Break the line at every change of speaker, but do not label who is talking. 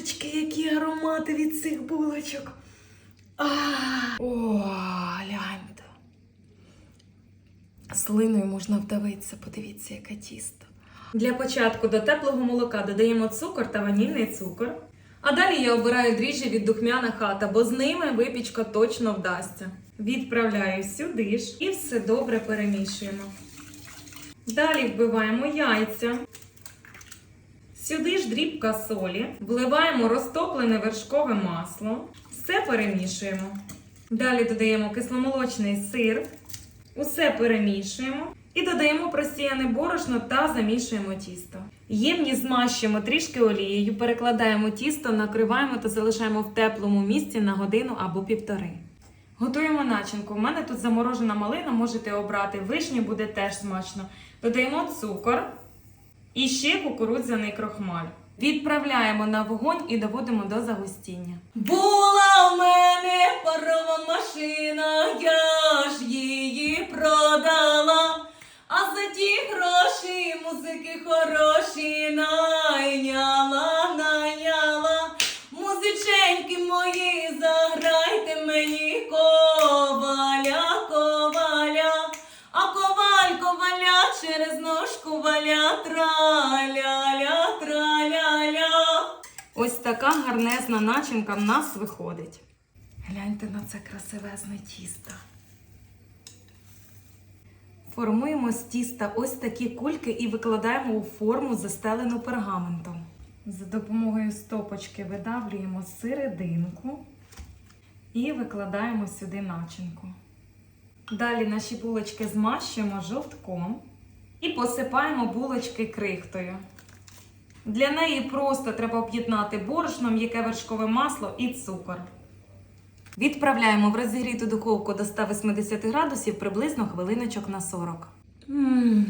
Божечки, які аромати від цих булочок. А, О, гляньте. Слиною можна вдавитися, подивіться, яке тісто. Для початку до теплого молока додаємо цукор та ванільний цукор. А далі я обираю дріжджі від духмяна хата, бо з ними випічка точно вдасться. Відправляю сюди ж і все добре перемішуємо. Далі вбиваємо яйця. Сюди ж дрібка солі, вливаємо розтоплене вершкове масло, все перемішуємо. Далі додаємо кисломолочний сир, усе перемішуємо і додаємо просіяне борошно та замішуємо тісто. Ємність змащуємо трішки олією, перекладаємо тісто, накриваємо та залишаємо в теплому місці на годину або півтори. Готуємо начинку. У мене тут заморожена малина, можете обрати. Вишні буде теж смачно. Додаємо цукор і ще кукурудзяний крохмаль. Відправляємо на вогонь і доводимо до загустіння. Була через ножку валя, траля-ля, траля-ля. Ось така гарнезна начинка в нас виходить. Гляньте на це красивезне тісто. Формуємо з тіста ось такі кульки і викладаємо у форму, застелену пергаментом. За допомогою стопочки видавлюємо серединку і викладаємо сюди начинку. Далі наші булочки змащуємо жовтком і посипаємо булочки крихтою. Для неї просто треба об'єднати борошно, м'яке вершкове масло і цукор. Відправляємо в розігріту духовку до 180 градусів приблизно хвилиночок на 40. Мм,